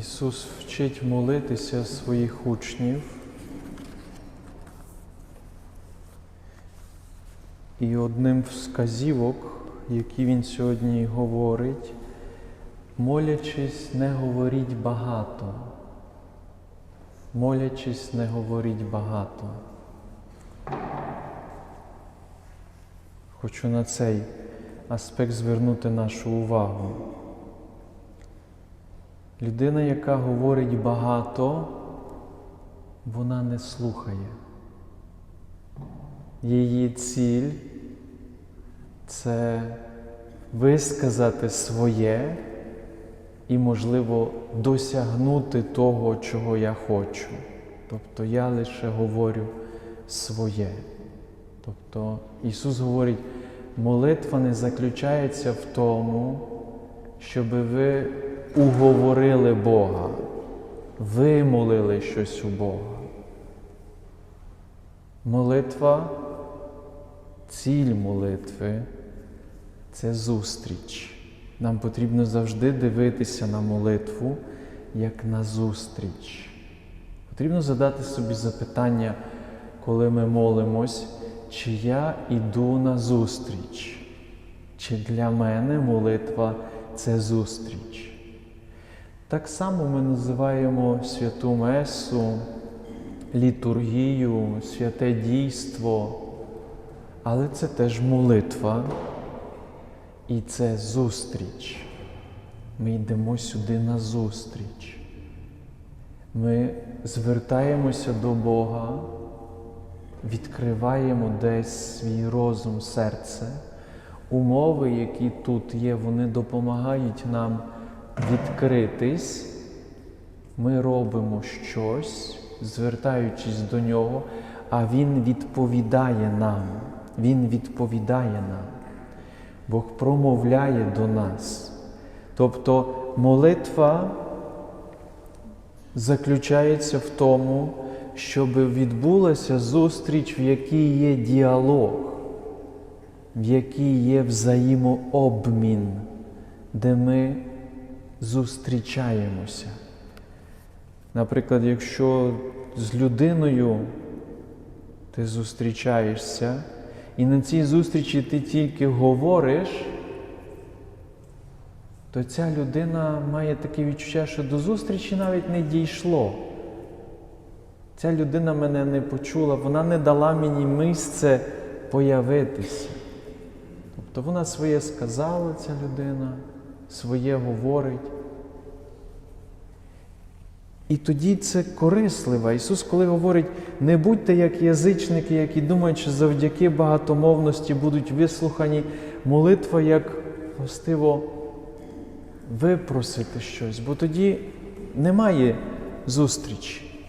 Ісус вчить молитися своїх учнів. І одним з які Він сьогодні говорить, молячись, не говоріть багато. Молячись, не говоріть багато. Хочу на цей аспект звернути нашу увагу. Людина, яка говорить багато, вона не слухає. Її ціль це висказати своє і, можливо, досягнути того, чого я хочу. Тобто я лише говорю своє. Тобто Ісус говорить, молитва не заключається в тому, щоб ви уговорили Бога, вимолили щось у Бога. Молитва, ціль молитви це зустріч. Нам потрібно завжди дивитися на молитву як на зустріч. Потрібно задати собі запитання, коли ми молимось, чи я йду на зустріч, чи для мене молитва це зустріч. Так само ми називаємо святу Месу, літургію, святе дійство, але це теж молитва і це зустріч. Ми йдемо сюди на зустріч. Ми звертаємося до Бога, відкриваємо десь свій розум, серце. Умови, які тут є, вони допомагають нам відкритись. Ми робимо щось, звертаючись до нього, а Він відповідає нам. Він відповідає нам. Бог промовляє до нас. Тобто молитва заключається в тому, щоб відбулася зустріч, в якій є діалог, в якій є взаємообмін, де ми зустрічаємося. Наприклад, якщо з людиною ти зустрічаєшся, і на цій зустрічі ти тільки говориш, то ця людина має таке відчуття, що до зустрічі навіть не дійшло. Ця людина мене не почула, вона не дала мені місце появитися. Тобто вона своє сказала, ця людина, своє говорить. І тоді це корисливо. Ісус, коли говорить, не будьте як язичники, які думають, що завдяки багатомовності будуть вислухані, молитва як властиво випросити щось, бо тоді немає зустрічі,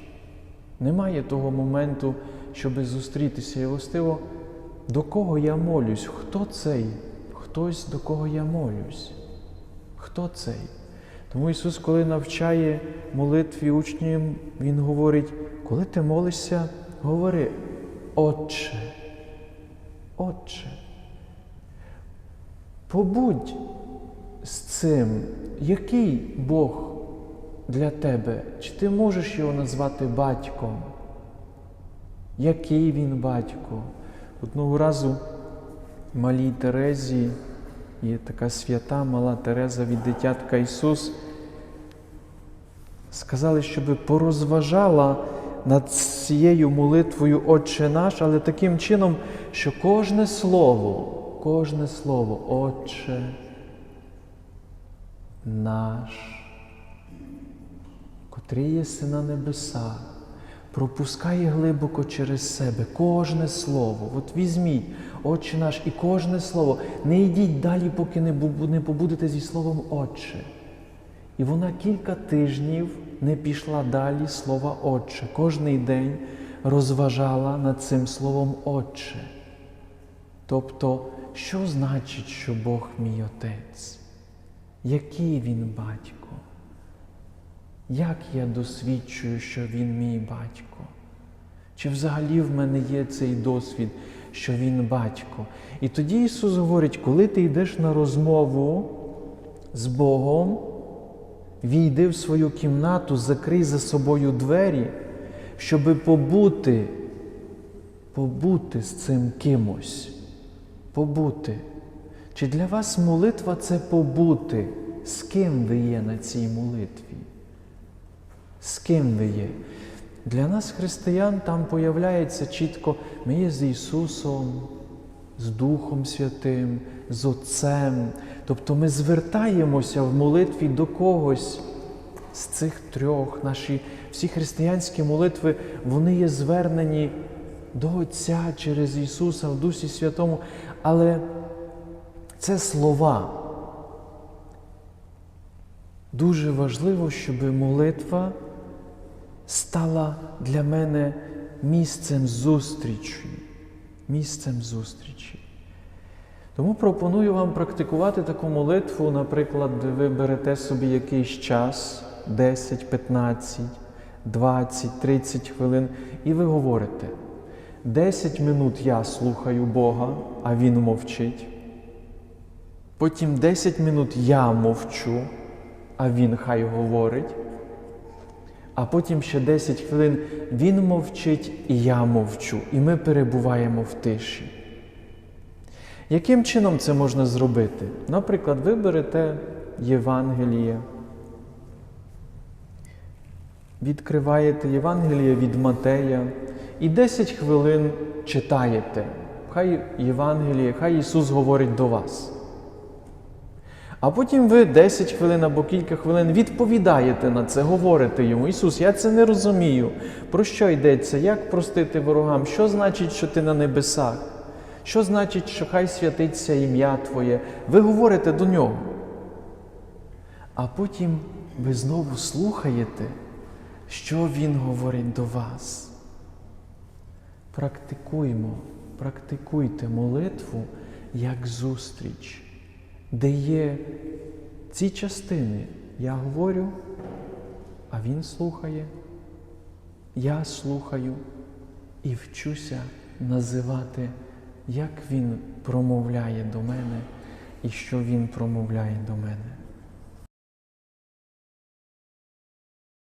немає того моменту, щоб зустрітися. І властиво, до кого я молюсь? Хто цей? Хтось, до кого я молюсь? Хто цей? Тому Ісус, коли навчає молитві учнів, Він говорить, коли ти молишся, говори, Отче, Отче, побудь з цим, який Бог для тебе? Чи ти можеш його назвати батьком? Який він батько? Одного разу малій Терезі, є така свята мала Тереза від дитятка Ісус, сказали, щоб порозважала над цією молитвою Отче наш, але таким чином, що кожне слово, кожне слово, Отче наш, котрий єси на небесах, пропускає глибоко через себе кожне слово. От візьміть, Отче наш, і кожне слово. Не йдіть далі, поки не побудете зі словом Отче. І вона кілька тижнів не пішла далі слова Отче. Кожний день розважала над цим словом Отче. Тобто, що значить, що Бог мій Отець? Який Він батько? Як я досвідчую, що Він мій батько? Чи взагалі в мене є цей досвід, що Він батько? І тоді Ісус говорить, коли ти йдеш на розмову з Богом, війди в свою кімнату, закрий за собою двері, щоби побути, побути з цим кимось, побути. Чи для вас молитва це побути? З ким ви є на цій молитві? З ким ви є? Для нас, християн, там появляється чітко, ми є з Ісусом, з Духом Святим, з Отцем. Тобто ми звертаємося в молитві до когось з цих трьох. Наші всі християнські молитви, вони є звернені до Отця через Ісуса в Дусі Святому. Але це слова. Дуже важливо, щоб молитва стала для мене місцем зустрічі. Місцем зустрічі. Тому пропоную вам практикувати таку молитву, наприклад, ви берете собі якийсь час, 10, 15, 20, 30 хвилин, і ви говорите. 10 минут я слухаю Бога, а Він мовчить. Потім 10 минут я мовчу, а Він хай говорить. А потім ще 10 хвилин Він мовчить і я мовчу, і ми перебуваємо в тиші. Яким чином це можна зробити? Наприклад, ви берете Євангеліє, відкриваєте Євангеліє від Матея і 10 хвилин читаєте. Хай Євангеліє, хай Ісус говорить до вас. А потім ви 10 хвилин або кілька хвилин відповідаєте на це, говорите йому, Ісус, я це не розумію. Про що йдеться? Як простити ворогам? Що значить, що ти на небесах? Що значить, що хай святиться ім'я Твоє? Ви говорите до нього. А потім ви знову слухаєте, що Він говорить до вас. Практикуймо, практикуйте молитву як зустріч, де є ці частини. Я говорю, а Він слухає, я слухаю і вчуся називати, як Він промовляє до мене і що Він промовляє до мене.